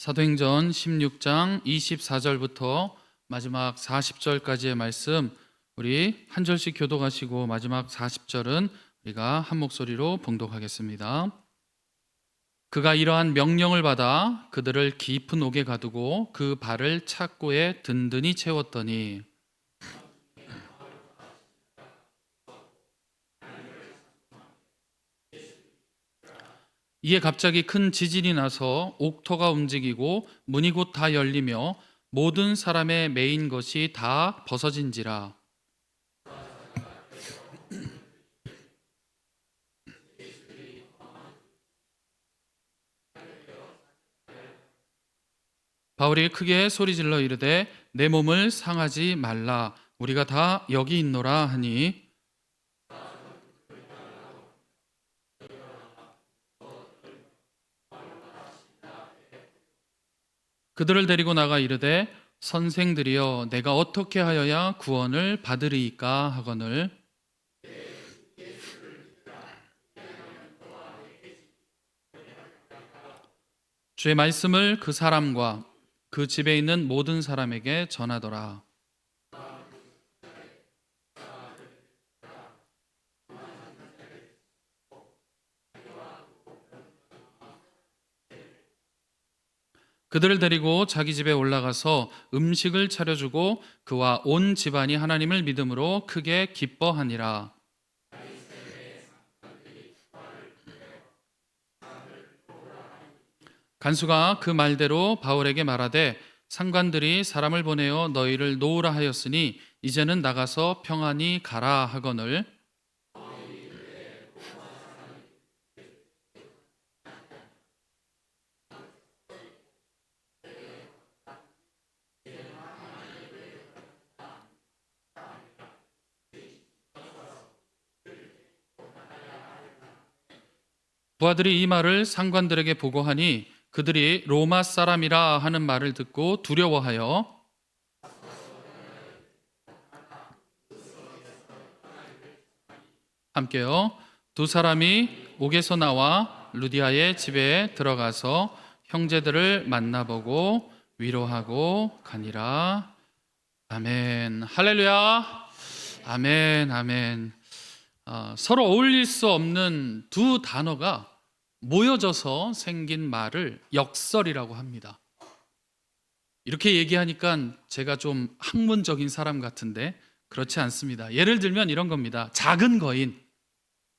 사도행전 16장 24절부터 마지막 40절까지의 말씀 우리 한 절씩 교독하시고 마지막 40절은 우리가 한 목소리로 봉독하겠습니다. 그가 이러한 명령을 받아 그들을 깊은 옥에 가두고 그 발을 착고에 든든히 채웠더니 이에 갑자기 큰 지진이 나서 옥토가 움직이고 문이 곧 다 열리며 모든 사람의 메인 것이 다 벗어진지라. 바울이 크게 소리질러 이르되 내 몸을 상하지 말라. 우리가 다 여기 있노라 하니 그들을 데리고 나가 이르되 선생들이여 내가 어떻게 하여야 구원을 받으리이까 하거늘 주의 말씀을 그 사람과 그 집에 있는 모든 사람에게 전하더라. 그들을 데리고 자기 집에 올라가서 음식을 차려주고 그와 온 집안이 하나님을 믿음으로 크게 기뻐하니라. 간수가 그 말대로 바울에게 말하되 상관들이 사람을 보내어 너희를 놓으라 하였으니 이제는 나가서 평안히 가라 하거늘 부하들이 이 말을 상관들에게 보고하니 그들이 로마 사람이라 하는 말을 듣고 두려워하여 함께요. 두 사람이 옥에서 나와 루디아의 집에 들어가서 형제들을 만나보고 위로하고 가니라. 아멘. 할렐루야. 아멘. 아멘. 어, 서로 어울릴 수 없는 두 단어가 모여져서 생긴 말을 역설이라고 합니다. 이렇게 얘기하니까 제가 좀 학문적인 사람 같은데 그렇지 않습니다. 예를 들면 이런 겁니다. 작은 거인,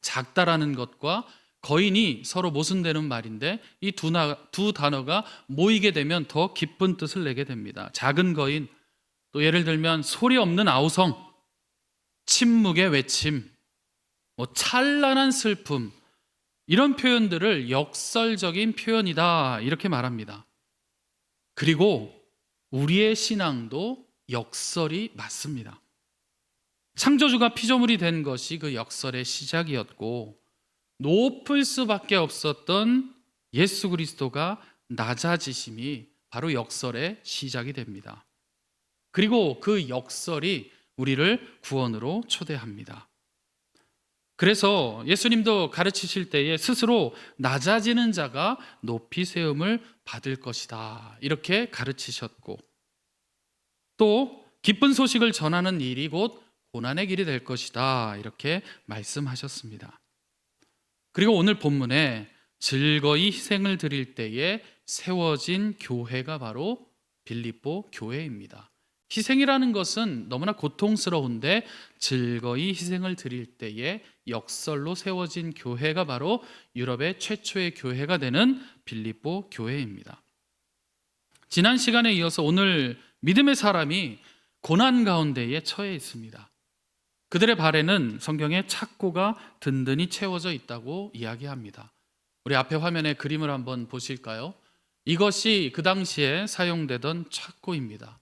작다라는 것과 거인이 서로 모순되는 말인데 이 두 단어가 모이게 되면 더 깊은 뜻을 내게 됩니다. 작은 거인, 또 예를 들면 소리 없는 아우성, 침묵의 외침, 뭐 찬란한 슬픔, 이런 표현들을 역설적인 표현이다 이렇게 말합니다. 그리고 우리의 신앙도 역설이 맞습니다. 창조주가 피조물이 된 것이 그 역설의 시작이었고 높을 수밖에 없었던 예수 그리스도가 낮아지심이 바로 역설의 시작이 됩니다. 그리고 그 역설이 우리를 구원으로 초대합니다. 그래서 예수님도 가르치실 때에 스스로 낮아지는 자가 높이 세움을 받을 것이다. 이렇게 가르치셨고 또 기쁜 소식을 전하는 일이 곧 고난의 길이 될 것이다. 이렇게 말씀하셨습니다. 그리고 오늘 본문에 즐거이 희생을 드릴 때에 세워진 교회가 바로 빌립보 교회입니다. 희생이라는 것은 너무나 고통스러운데 즐거이 희생을 드릴 때에 역설로 세워진 교회가 바로 유럽의 최초의 교회가 되는 빌립보 교회입니다. 지난 시간에 이어서 오늘 믿음의 사람이 고난 가운데에 처해 있습니다. 그들의 발에는 성경에 착고가 든든히 채워져 있다고 이야기합니다. 우리 앞에 화면에 그림을 한번 보실까요? 이것이 그 당시에 사용되던 착고입니다.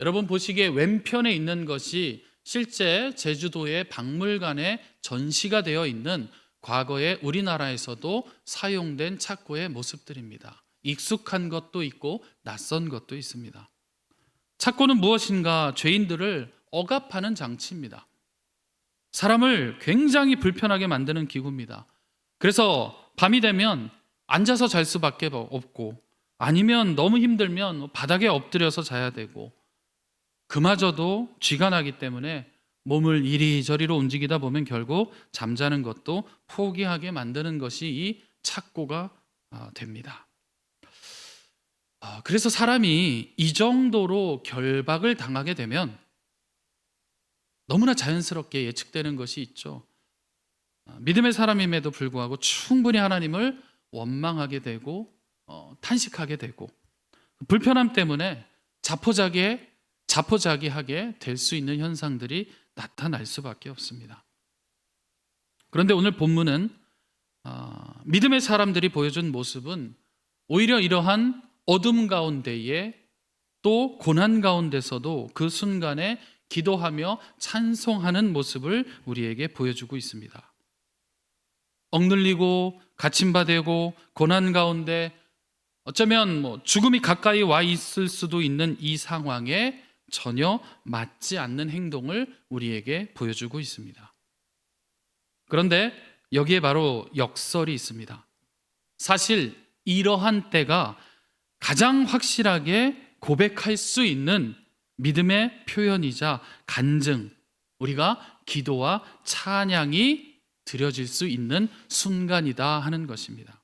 여러분 보시기에 왼편에 있는 것이 실제 제주도의 박물관에 전시가 되어 있는 과거에 우리나라에서도 사용된 착고의 모습들입니다. 익숙한 것도 있고 낯선 것도 있습니다. 착고는 무엇인가? 죄인들을 억압하는 장치입니다. 사람을 굉장히 불편하게 만드는 기구입니다. 그래서 밤이 되면 앉아서 잘 수밖에 없고 아니면 너무 힘들면 바닥에 엎드려서 자야 되고 그마저도 쥐가 나기 때문에 몸을 이리저리로 움직이다 보면 결국 잠자는 것도 포기하게 만드는 것이 이 착고가 아, 됩니다. 아, 그래서 사람이 이 정도로 결박을 당하게 되면 너무나 자연스럽게 예측되는 것이 있죠. 아, 믿음의 사람임에도 불구하고 충분히 하나님을 원망하게 되고 어, 탄식하게 되고 불편함 때문에 자포자기에 자포자기하게 될 수 있는 현상들이 나타날 수밖에 없습니다. 그런데 오늘 본문은 아, 믿음의 사람들이 보여준 모습은 오히려 이러한 어둠 가운데에 또 고난 가운데서도 그 순간에 기도하며 찬송하는 모습을 우리에게 보여주고 있습니다. 억눌리고 갇힘바되고 고난 가운데 어쩌면 뭐 죽음이 가까이 와 있을 수도 있는 이 상황에 전혀 맞지 않는 행동을 우리에게 보여주고 있습니다. 그런데 여기에 바로 역설이 있습니다. 사실 이러한 때가 가장 확실하게 고백할 수 있는 믿음의 표현이자 간증, 우리가 기도와 찬양이 드려질 수 있는 순간이다 하는 것입니다.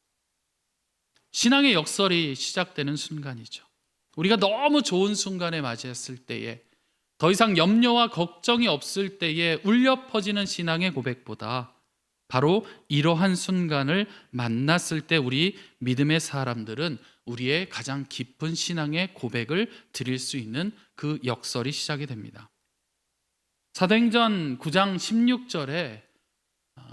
신앙의 역설이 시작되는 순간이죠. 우리가 너무 좋은 순간에 맞이했을 때에 더 이상 염려와 걱정이 없을 때에 울려 퍼지는 신앙의 고백보다 바로 이러한 순간을 만났을 때 우리 믿음의 사람들은 우리의 가장 깊은 신앙의 고백을 드릴 수 있는 그 역설이 시작이 됩니다. 사도행전 9장 16절에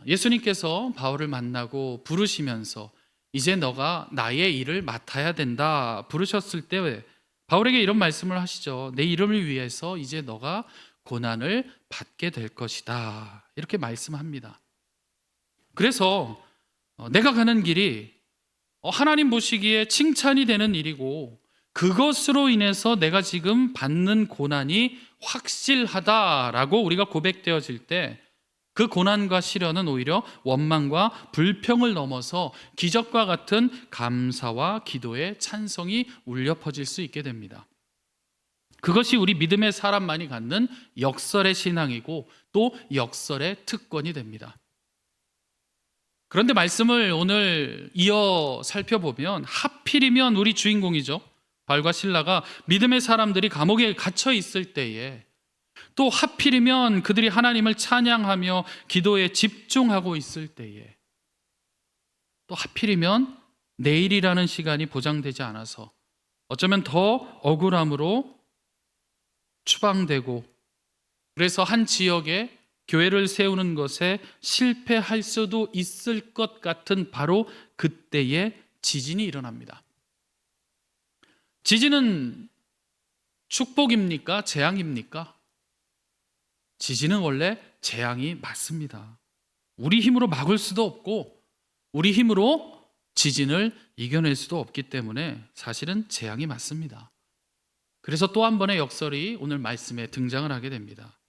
예수님께서 바울을 만나고 부르시면서 이제 너가 나의 일을 맡아야 된다 부르셨을 때 바울에게 이런 말씀을 하시죠. 내 이름을 위해서 이제 너가 고난을 받게 될 것이다. 이렇게 말씀합니다. 그래서 어, 내가 가는 길이 어, 하나님 보시기에 칭찬이 되는 일이고 그것으로 인해서 내가 지금 받는 고난이 확실하다라고 우리가 고백되어질 때 그 고난과 시련은 오히려 원망과 불평을 넘어서 기적과 같은 감사와 기도의 찬성이 울려 퍼질 수 있게 됩니다. 그것이 우리 믿음의 사람만이 갖는 역설의 신앙이고 또 역설의 특권이 됩니다. 그런데 말씀을 오늘 이어 살펴보면 하필이면 우리 주인공이죠. 발과 신라가 믿음의 사람들이 감옥에 갇혀 있을 때에 또 하필이면 그들이 하나님을 찬양하며 기도에 집중하고 있을 때에 또 하필이면 내일이라는 시간이 보장되지 않아서 어쩌면 더 억울함으로 추방되고 그래서 한 지역에 교회를 세우는 것에 실패할 수도 있을 것 같은 바로 그때에 지진이 일어납니다. 지진은 축복입니까? 재앙입니까? 지진은 원래 재앙이 맞습니다. 우리 힘으로 막을 수도 없고 우리 힘으로 지진을 이겨낼 수도 없기 때문에 사실은 재앙이 맞습니다. 그래서 또 한 번의 역설이 오늘 말씀에 등장을 하게 됩니다.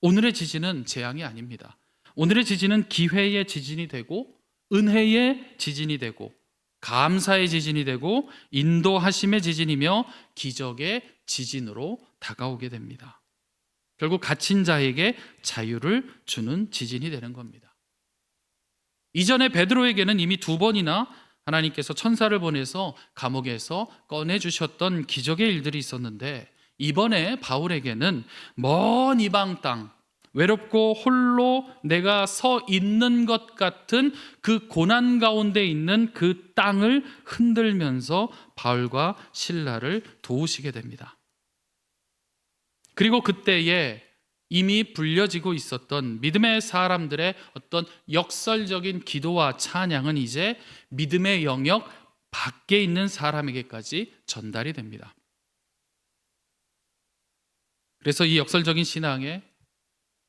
오늘의 지진은 재앙이 아닙니다. 오늘의 지진은 기회의 지진이 되고 은혜의 지진이 되고 감사의 지진이 되고 인도하심의 지진이며 기적의 지진으로 다가오게 됩니다. 결국 갇힌 자에게 자유를 주는 지진이 되는 겁니다. 이전에 베드로에게는 이미 두 번이나 하나님께서 천사를 보내서 감옥에서 꺼내 주셨던 기적의 일들이 있었는데 이번에 바울에게는 먼 이방 땅 외롭고 홀로 내가 서 있는 것 같은 그 고난 가운데 있는 그 땅을 흔들면서 바울과 신라를 도우시게 됩니다. 그리고 그때에 이미 불려지고 있었던 믿음의 사람들의 어떤 역설적인 기도와 찬양은 이제 믿음의 영역 밖에 있는 사람에게까지 전달이 됩니다. 그래서 이 역설적인 신앙에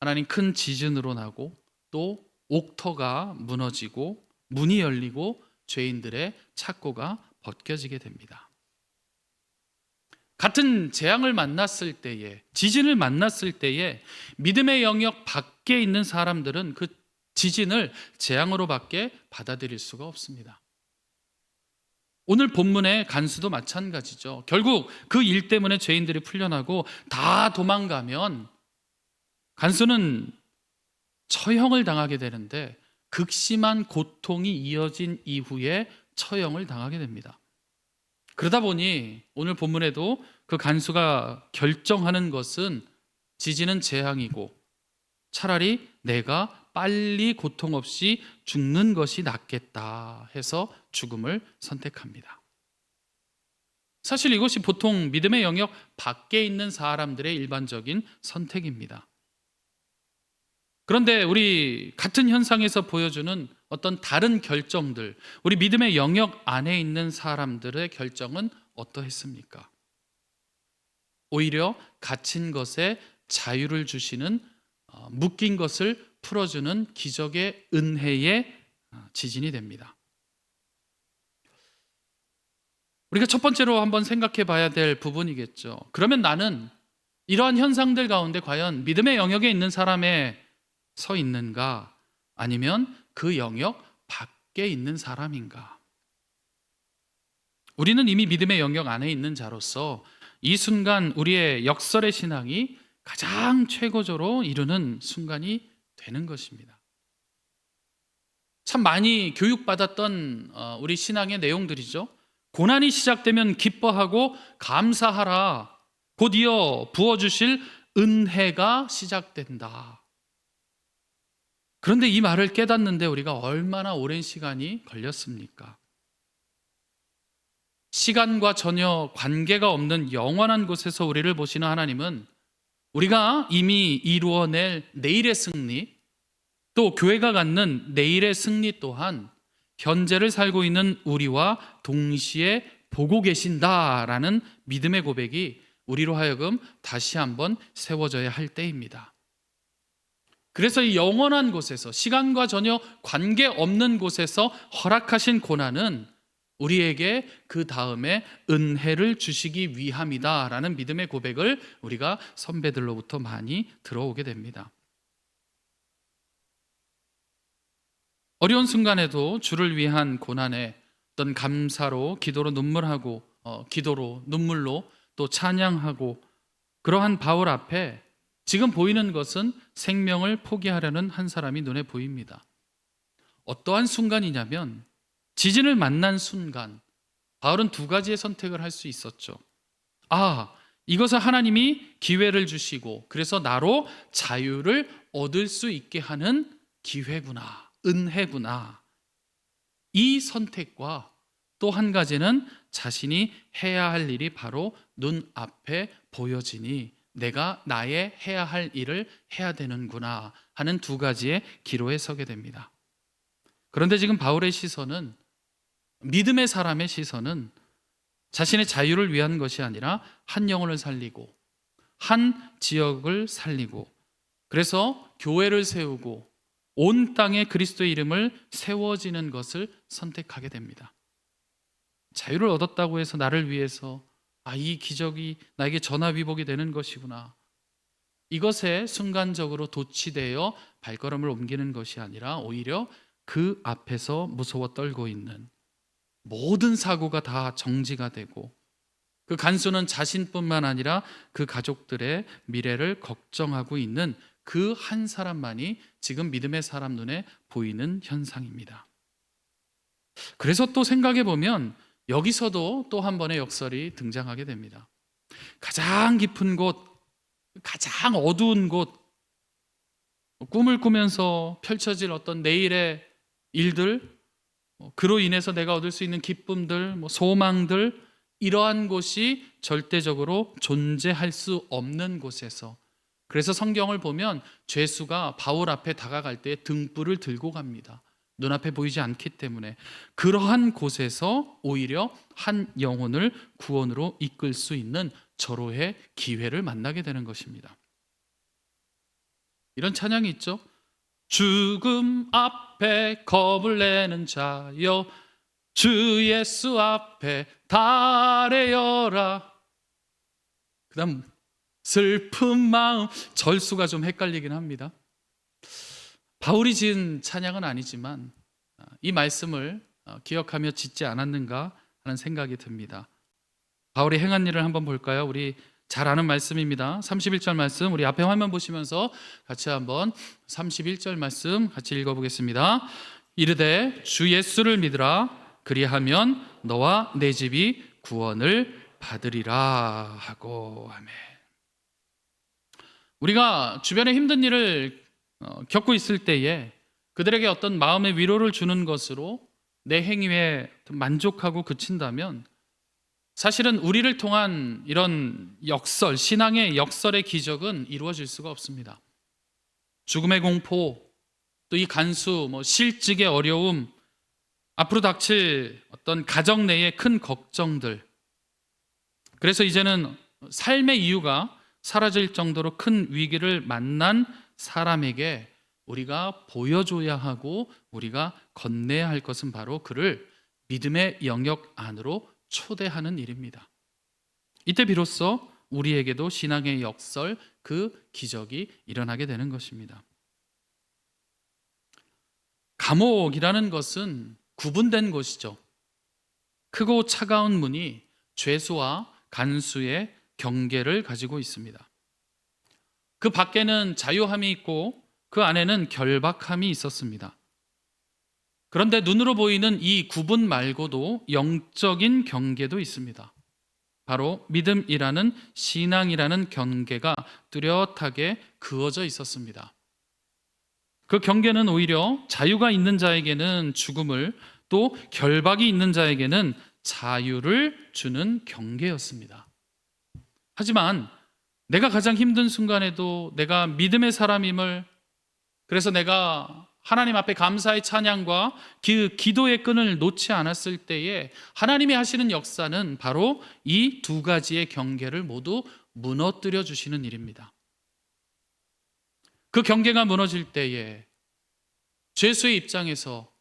하나님 큰 지진으로 나고 또 옥터가 무너지고 문이 열리고 죄인들의 착고가 벗겨지게 됩니다. 같은 재앙을 만났을 때에 지진을 만났을 때에 믿음의 영역 밖에 있는 사람들은 그 지진을 재앙으로밖에 받아들일 수가 없습니다. 오늘 본문의 간수도 마찬가지죠. 결국 그 일 때문에 죄인들이 풀려나고 다 도망가면 간수는 처형을 당하게 되는데 극심한 고통이 이어진 이후에 처형을 당하게 됩니다. 그러다 보니 오늘 본문에도 그 간수가 결정하는 것은 지지는 재앙이고 차라리 내가 빨리 고통 없이 죽는 것이 낫겠다 해서 죽음을 선택합니다. 사실 이것이 보통 믿음의 영역 밖에 있는 사람들의 일반적인 선택입니다. 그런데 우리 같은 현상에서 보여주는 어떤 다른 결정들, 우리 믿음의 영역 안에 있는 사람들의 결정은 어떠했습니까? 오히려 갇힌 것에 자유를 주시는 어, 묶인 것을 풀어주는 기적의 은혜의 어, 지진이 됩니다. 우리가 첫 번째로 한번 생각해 봐야 될 부분이겠죠. 그러면 나는 이러한 현상들 가운데 과연 믿음의 영역에 있는 사람에 서 있는가? 아니면 그 영역 밖에 있는 사람인가? 우리는 이미 믿음의 영역 안에 있는 자로서 이 순간 우리의 역설의 신앙이 가장 최고조로 이루는 순간이 되는 것입니다. 참 많이 교육받았던 어, 우리 신앙의 내용들이죠. 고난이 시작되면 기뻐하고 감사하라. 곧이어 부어주실 은혜가 시작된다. 그런데 이 말을 깨닫는데 우리가 얼마나 오랜 시간이 걸렸습니까? 시간과 전혀 관계가 없는 영원한 곳에서 우리를 보시는 하나님은 우리가 이미 이루어낼 내일의 승리, 또 교회가 갖는 내일의 승리 또한 현재를 살고 있는 우리와 동시에 보고 계신다라는 믿음의 고백이 우리로 하여금 다시 한번 세워져야 할 때입니다. 그래서 이 영원한 곳에서 시간과 전혀 관계 없는 곳에서 허락하신 고난은 우리에게 그 다음에 은혜를 주시기 위함이다라는 믿음의 고백을 우리가 선배들로부터 많이 들어오게 됩니다. 어려운 순간에도 주를 위한 고난에 어떤 감사로 기도로 눈물하고 어, 기도로 눈물로 또 찬양하고 그러한 바울 앞에 지금 보이는 것은 생명을 포기하려는 한 사람이 눈에 보입니다. 어떠한 순간이냐면 지진을 만난 순간 바울은 두 가지의 선택을 할 수 있었죠. 아, 이것을 하나님이 기회를 주시고 그래서 나로 자유를 얻을 수 있게 하는 기회구나. 은혜구나. 이 선택과 또 한 가지는 자신이 해야 할 일이 바로 눈앞에 보여지니 내가 나의 해야 할 일을 해야 되는구나 하는 두 가지의 기로에 서게 됩니다. 그런데 지금 바울의 시선은 믿음의 사람의 시선은 자신의 자유를 위한 것이 아니라 한 영혼을 살리고 한 지역을 살리고 그래서 교회를 세우고 온 땅에 그리스도의 이름을 세워지는 것을 선택하게 됩니다. 자유를 얻었다고 해서 나를 위해서 아, 이 기적이 나에게 전화위복이 되는 것이구나. 이것에 순간적으로 도취되어 발걸음을 옮기는 것이 아니라 오히려 그 앞에서 무서워 떨고 있는 모든 사고가 다 정지가 되고 그 간수는 자신뿐만 아니라 그 가족들의 미래를 걱정하고 있는 그 한 사람만이 지금 믿음의 사람 눈에 보이는 현상입니다. 그래서 또 생각해 보면 여기서도 또 한 번의 역설이 등장하게 됩니다. 가장 깊은 곳, 가장 어두운 곳, 꿈을 꾸면서 펼쳐질 어떤 내일의 일들, 뭐 그로 인해서 내가 얻을 수 있는 기쁨들, 뭐 소망들, 이러한 곳이 절대적으로 존재할 수 없는 곳에서 그래서 성경을 보면 죄수가 바울 앞에 다가갈 때 등불을 들고 갑니다. 눈앞에 보이지 않기 때문에 그러한 곳에서 오히려 한 영혼을 구원으로 이끌 수 있는 절호의 기회를 만나게 되는 것입니다. 이런 찬양이 있죠. 죽음 앞에 겁을 내는 자여 주 예수 앞에 달래여라. 그다음 슬픈 마음 절수가 좀 헷갈리긴 합니다. 바울이 지은 찬양은 아니지만 이 말씀을 기억하며 짓지 않았는가 하는 생각이 듭니다. 바울이 행한 일을 한번 볼까요? 우리 잘 아는 말씀입니다. 31절 말씀 우리 앞에 화면 보시면서 같이 한번 31절 말씀 같이 읽어 보겠습니다. 이르되 주 예수를 믿으라 그리하면 너와 내 집이 구원을 받으리라 하고 아멘. 우리가 주변에 힘든 일을 어, 겪고 있을 때에 그들에게 어떤 마음의 위로를 주는 것으로 내 행위에 만족하고 그친다면 사실은 우리를 통한 이런 역설, 신앙의 역설의 기적은 이루어질 수가 없습니다. 죽음의 공포, 또 이 간수, 뭐 실직의 어려움, 앞으로 닥칠 어떤 가정 내의 큰 걱정들. 그래서 이제는 삶의 이유가 사라질 정도로 큰 위기를 만난 사람에게 우리가 보여줘야 하고 우리가 건네야 할 것은 바로 그를 믿음의 영역 안으로 초대하는 일입니다. 이때 비로소 우리에게도 신앙의 역설 그 기적이 일어나게 되는 것입니다. 감옥이라는 것은 구분된 곳이죠. 크고 차가운 문이 죄수와 간수의 경계를 가지고 있습니다. 그 밖에는 자유함이 있고 그 안에는 결박함이 있었습니다. 그런데 눈으로 보이는 이 구분 말고도 영적인 경계도 있습니다. 바로 믿음이라는 신앙이라는 경계가 뚜렷하게 그어져 있었습니다. 그 경계는 오히려 자유가 있는 자에게는 죽음을 또 결박이 있는 자에게는 자유를 주는 경계였습니다. 하지만 내가 가장 힘든 순간에도 내가 믿음의 사람임을 그래서 내가 하나님 앞에 감사의 찬양과 그 기도의 끈을 놓지 않았을 때에 하나님이 하시는 역사는 바로 이 두 가지의 경계를 모두 무너뜨려 주시는 일입니다. 그 경계가 무너질 때에 죄수의 입장에서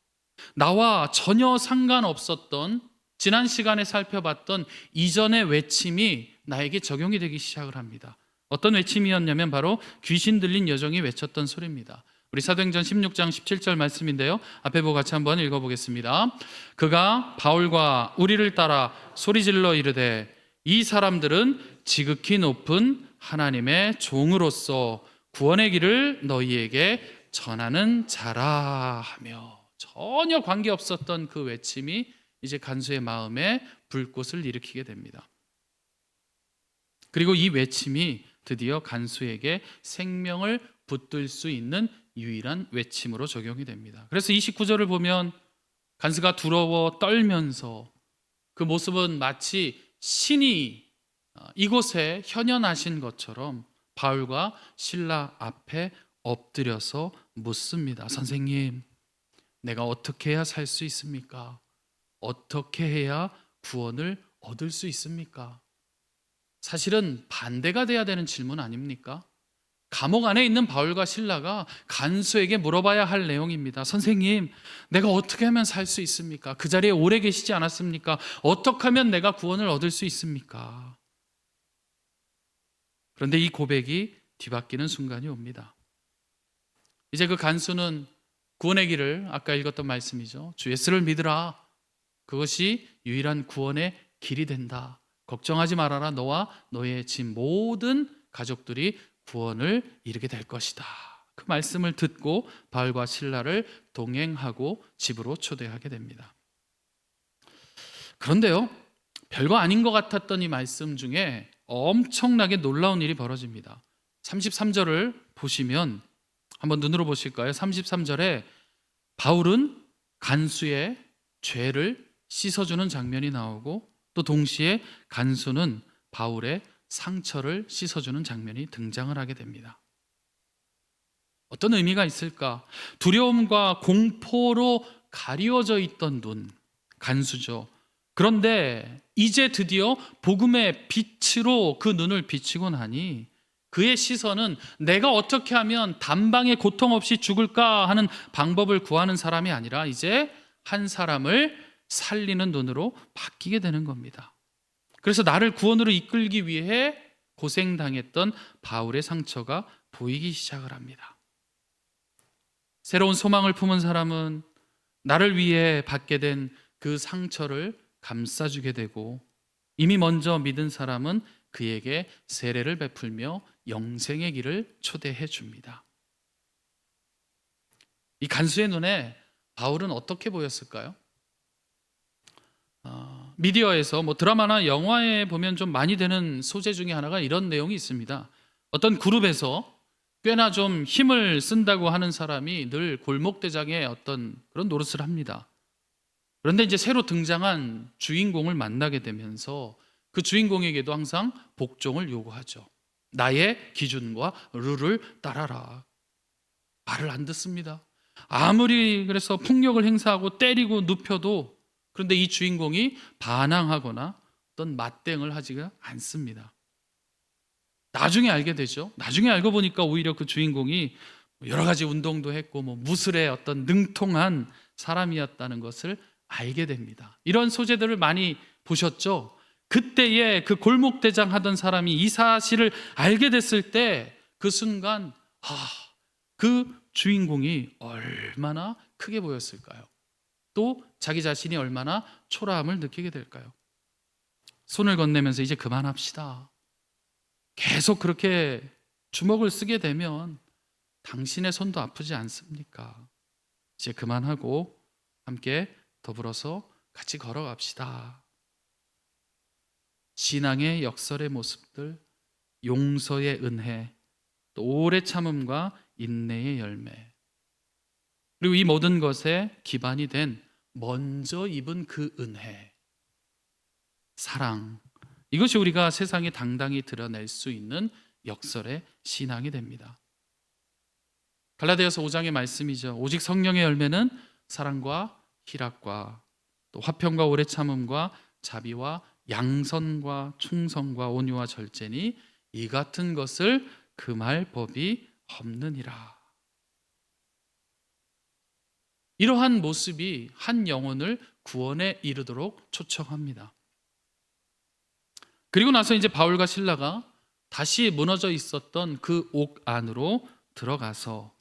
나와 전혀 상관없었던 지난 시간에 살펴봤던 이전의 외침이 나에게 적용이 되기 시작을 합니다. 어떤 외침이었냐면 바로 귀신 들린 여정이 외쳤던 소리입니다. 우리 사도행전 16장 17절 말씀인데요. 앞에 보고 같이 한번 읽어보겠습니다. 그가 바울과 우리를 따라 소리질러 이르되 이 사람들은 지극히 높은 하나님의 종으로서 구원의 길을 너희에게 전하는 자라 하며 전혀 관계없었던 그 외침이 이제 간수의 마음에 불꽃을 일으키게 됩니다. 그리고 이 외침이 드디어 간수에게 생명을 붙들 수 있는 유일한 외침으로 적용이 됩니다. 그래서 29절을 보면 간수가 두려워 떨면서 그 모습은 마치 신이 어, 이곳에 현현하신 것처럼 바울과 신라 앞에 엎드려서 묻습니다. 선생님, 내가 어떻게 해야 살 수 있습니까? 어떻게 해야 구원을 얻을 수 있습니까? 사실은 반대가 돼야 되는 질문 아닙니까? 감옥 안에 있는 바울과 신라가 간수에게 물어봐야 할 내용입니다. 선생님, 내가 어떻게 하면 살 수 있습니까? 그 자리에 오래 계시지 않았습니까? 어떻게 하면 내가 구원을 얻을 수 있습니까? 그런데 이 고백이 뒤바뀌는 순간이 옵니다. 이제 그 간수는 구원의 길을 아까 읽었던 말씀이죠. 주 예수를 믿으라. 그것이 유일한 구원의 길이 된다. 걱정하지 말아라. 너와 너의 집 모든 가족들이 구원을 이루게 될 것이다. 그 말씀을 듣고 바울과 신라를 동행하고 집으로 초대하게 됩니다. 그런데요, 별거 아닌 것 같았던 이 말씀 중에 엄청나게 놀라운 일이 벌어집니다. 33절을 보시면 한번 눈으로 보실까요? 33절에 바울은 간수의 죄를 씻어주는 장면이 나오고 또 동시에 간수는 바울의 상처를 씻어주는 장면이 등장을 하게 됩니다. 어떤 의미가 있을까? 두려움과 공포로 가리워져 있던 눈, 간수죠. 그런데 이제 드디어 복음의 빛으로 그 눈을 비치고 나니 그의 시선은 내가 어떻게 하면 단방에 고통 없이 죽을까 하는 방법을 구하는 사람이 아니라 이제 한 사람을 살리는 눈으로 바뀌게 되는 겁니다. 그래서 나를 구원으로 이끌기 위해 고생당했던 바울의 상처가 보이기 시작을 합니다. 새로운 소망을 품은 사람은 나를 위해 받게 된 그 상처를 감싸주게 되고 이미 먼저 믿은 사람은 그에게 세례를 베풀며 영생의 길을 초대해 줍니다. 이 간수의 눈에 바울은 어떻게 보였을까요? 어, 미디어에서 뭐 드라마나 영화에 보면 좀 많이 되는 소재 중에 하나가 이런 내용이 있습니다. 어떤 그룹에서 꽤나 좀 힘을 쓴다고 하는 사람이 늘 골목대장의 어떤 그런 노릇을 합니다. 그런데 이제 새로 등장한 주인공을 만나게 되면서 그 주인공에게도 항상 복종을 요구하죠. 나의 기준과 룰을 따라라. 말을 안 듣습니다. 아무리 그래서 폭력을 행사하고 때리고 눕혀도 그런데 이 주인공이 반항하거나 어떤 맞대응을 하지가 않습니다. 나중에 알게 되죠. 나중에 알고 보니까 오히려 그 주인공이 여러 가지 운동도 했고 뭐 무술의 어떤 능통한 사람이었다는 것을 알게 됩니다. 이런 소재들을 많이 보셨죠? 그때에 그 골목대장 하던 사람이 이 사실을 알게 됐을 때 그 순간 아, 그 주인공이 얼마나 크게 보였을까요? 또 자기 자신이 얼마나 초라함을 느끼게 될까요? 손을 건네면서 이제 그만합시다. 계속 그렇게 주먹을 쓰게 되면 당신의 손도 아프지 않습니까? 이제 그만하고 함께 더불어서 같이 걸어갑시다. 신앙의 역설의 모습들, 용서의 은혜, 또 오래 참음과 인내의 열매. 그리고 이 모든 것에 기반이 된 먼저 입은 그 은혜, 사랑. 이것이 우리가 세상에 당당히 드러낼 수 있는 역설의 신앙이 됩니다. 갈라디아서 5장의 말씀이죠. 오직 성령의 열매는 사랑과 희락과 또 화평과 오래 참음과 자비와 양선과 충성과 온유와 절제니 이 같은 것을 금할 법이 없느니라. 이러한 모습이 한 영혼을 구원에 이르도록 초청합니다. 그리고 나서 이제 바울과 신라가 다시 무너져 있었던 그 옥 안으로 들어가서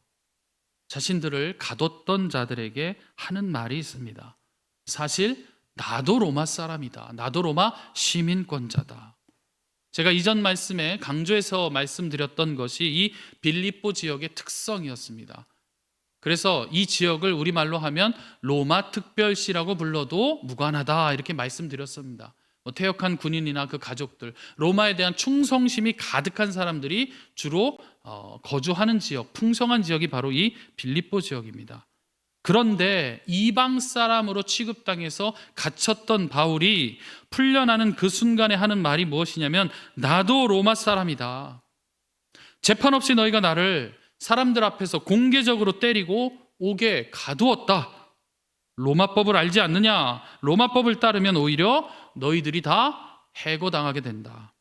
자신들을 가뒀던 자들에게 하는 말이 있습니다. 사실 나도 로마 사람이다. 나도 로마 시민권자다. 제가 이전 말씀에 강조해서 말씀드렸던 것이 이 빌립보 지역의 특성이었습니다. 그래서 이 지역을 우리말로 하면 로마 특별시라고 불러도 무관하다 이렇게 말씀드렸습니다. 뭐 퇴역한 군인이나 그 가족들, 로마에 대한 충성심이 가득한 사람들이 주로 어, 거주하는 지역, 풍성한 지역이 바로 이 빌립보 지역입니다. 그런데 이방 사람으로 취급당해서 갇혔던 바울이 풀려나는 그 순간에 하는 말이 무엇이냐면 나도 로마 사람이다. 재판 없이 너희가 나를 사람들 앞에서 공개적으로 때리고 옥에 가두었다. 로마법을 알지 않느냐? 로마법을 따르면 오히려 너희들이 다 해고당하게 된다.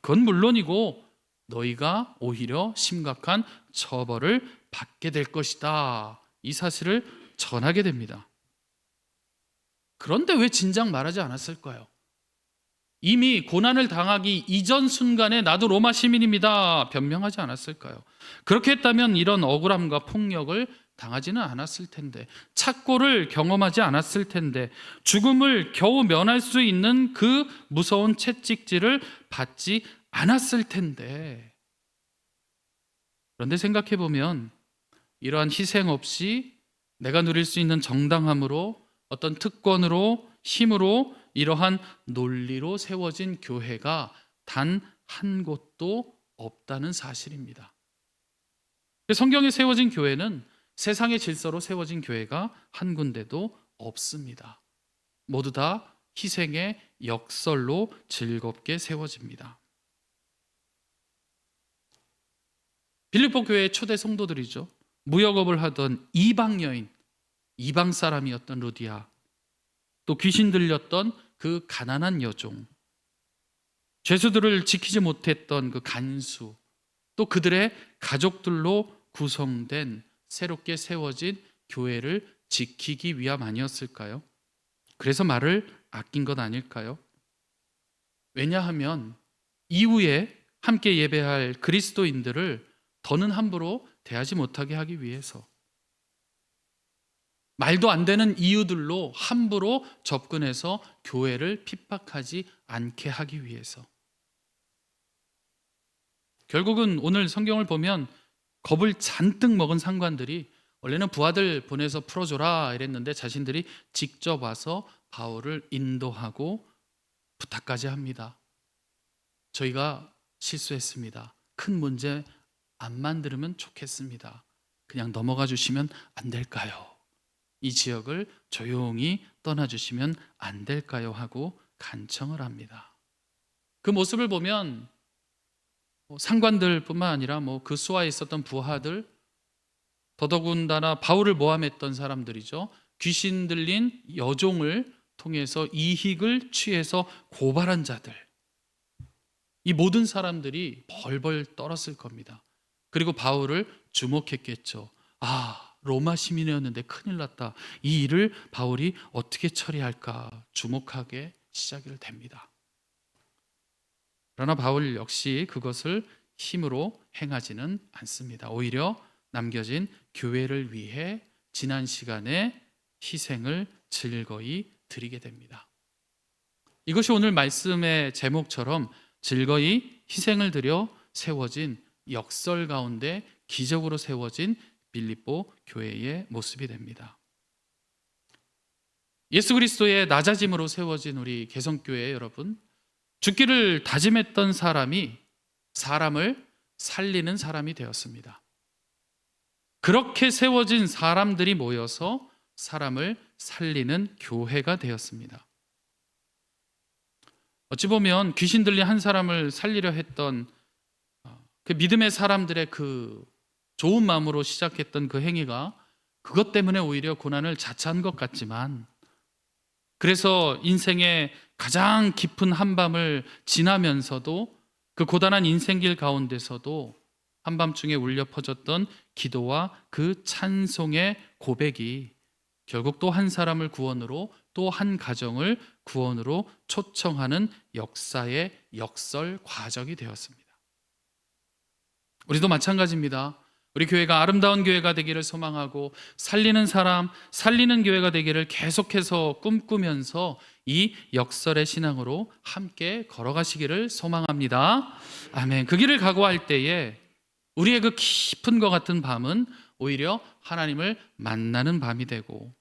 그건 물론이고 너희가 오히려 심각한 처벌을 받게 될 것이다. 이 사실을 전하게 됩니다. 그런데 왜 진작 말하지 않았을까요? 이미 고난을 당하기 이전 순간에 나도 로마 시민입니다. 변명하지 않았을까요? 그렇게 했다면 이런 억울함과 폭력을 당하지는 않았을 텐데, 착고를 경험하지 않았을 텐데, 죽음을 겨우 면할 수 있는 그 무서운 채찍질을 받지 않았을 텐데. 그런데 생각해 보면 이러한 희생 없이 내가 누릴 수 있는 정당함으로 어떤 특권으로 힘으로 이러한 논리로 세워진 교회가 단 한 곳도 없다는 사실입니다. 성경에 세워진 교회는 세상의 질서로 세워진 교회가 한 군데도 없습니다. 모두 다 희생의 역설로 즐겁게 세워집니다. 빌립보 교회의 초대 성도들이죠. 무역업을 하던 이방 여인, 이방 사람이었던 루디아, 또 귀신 들렸던 그 가난한 여종, 죄수들을 지키지 못했던 그 간수, 또 그들의 가족들로 구성된 새롭게 세워진 교회를 지키기 위함 아니었을까요? 그래서 말을 아낀 것 아닐까요? 왜냐하면 이후에 함께 예배할 그리스도인들을 더는 함부로 대하지 못하게 하기 위해서 말도 안 되는 이유들로 함부로 접근해서 교회를 핍박하지 않게 하기 위해서. 결국은 오늘 성경을 보면 겁을 잔뜩 먹은 상관들이 원래는 부하들 보내서 풀어줘라 이랬는데 자신들이 직접 와서 바울을 인도하고 부탁까지 합니다. 저희가 실수했습니다. 큰 문제 안 만들면 좋겠습니다. 그냥 넘어가 주시면 안 될까요? 이 지역을 조용히 떠나 주시면 안 될까요? 하고 간청을 합니다. 그 모습을 보면 뭐 상관들뿐만 아니라 뭐 그 수하에 있었던 부하들 더더군다나 바울을 모함했던 사람들이죠. 귀신 들린 여종을 통해서 이익을 취해서 고발한 자들. 이 모든 사람들이 벌벌 떨었을 겁니다. 그리고 바울을 주목했겠죠. 아, 로마 시민이었는데 큰일 났다. 이 일을 바울이 어떻게 처리할까 주목하게 시작이 됩니다. 그러나 바울 역시 그것을 힘으로 행하지는 않습니다. 오히려 남겨진 교회를 위해 지난 시간에 희생을 즐거이 드리게 됩니다. 이것이 오늘 말씀의 제목처럼 즐거이 희생을 드려 세워진 역설 가운데 기적으로 세워진 빌립보 교회의 모습이 됩니다. 예수 그리스도의 낮아짐으로 세워진 우리 개성교회 여러분, 죽기를 다짐했던 사람이 사람을 살리는 사람이 되었습니다. 그렇게 세워진 사람들이 모여서 사람을 살리는 교회가 되었습니다. 어찌 보면 귀신 들린 한 사람을 살리려 했던 어, 그 믿음의 사람들의 그 좋은 마음으로 시작했던 그 행위가 그것 때문에 오히려 고난을 자처한 것 같지만 그래서 인생의 가장 깊은 한밤을 지나면서도 그 고단한 인생길 가운데서도 한밤중에 울려 퍼졌던 기도와 그 찬송의 고백이 결국 또 한 사람을 구원으로 또 한 가정을 구원으로 초청하는 역사의 역설 과정이 되었습니다. 우리도 마찬가지입니다. 우리 교회가 아름다운 교회가 되기를 소망하고 살리는 사람, 살리는 교회가 되기를 계속해서 꿈꾸면서 이 역설의 신앙으로 함께 걸어가시기를 소망합니다. 아멘. 그 길을 각오할 때에 우리의 그 깊은 것 같은 밤은 오히려 하나님을 만나는 밤이 되고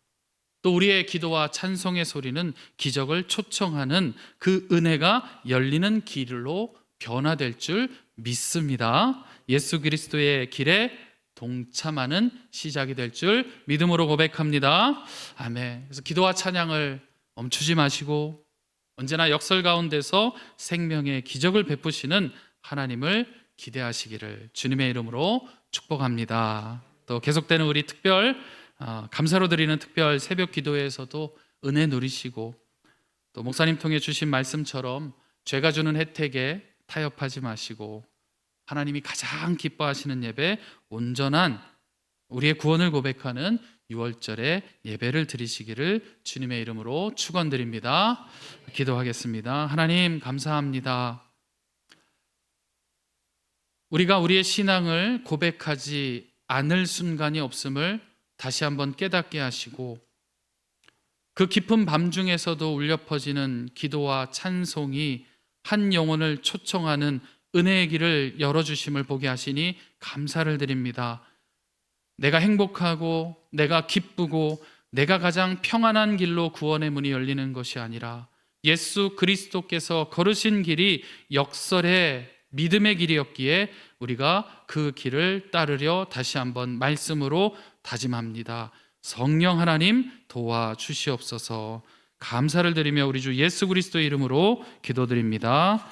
또 우리의 기도와 찬송의 소리는 기적을 초청하는 그 은혜가 열리는 길로 변화될 줄 믿습니다. 예수 그리스도의 길에 동참하는 시작이 될 줄 믿음으로 고백합니다. 아멘. 그래서 기도와 찬양을 멈추지 마시고 언제나 역설 가운데서 생명의 기적을 베푸시는 하나님을 기대하시기를 주님의 이름으로 축복합니다. 또 계속되는 우리 특별 어, 감사로 드리는 특별 새벽 기도회에서도 은혜 누리시고 또 목사님 통해 주신 말씀처럼 죄가 주는 혜택에 타협하지 마시고 하나님이 가장 기뻐하시는 예배 온전한 우리의 구원을 고백하는 6월절에 예배를 드리시기를 주님의 이름으로 축원드립니다. 기도하겠습니다. 하나님 감사합니다. 우리가 우리의 신앙을 고백하지 않을 순간이 없음을 다시 한번 깨닫게 하시고 그 깊은 밤 중에서도 울려 퍼지는 기도와 찬송이 한 영혼을 초청하는 은혜의 길을 열어주심을 보게 하시니 감사를 드립니다. 내가 행복하고 내가 기쁘고 내가 가장 평안한 길로 구원의 문이 열리는 것이 아니라 예수 그리스도께서 걸으신 길이 역설의 믿음의 길이었기에 우리가 그 길을 따르려 다시 한번 말씀으로 다짐합니다. 성령 하나님 도와 주시옵소서. 감사를 드리며 우리 주 예수 그리스도의 이름으로 기도드립니다.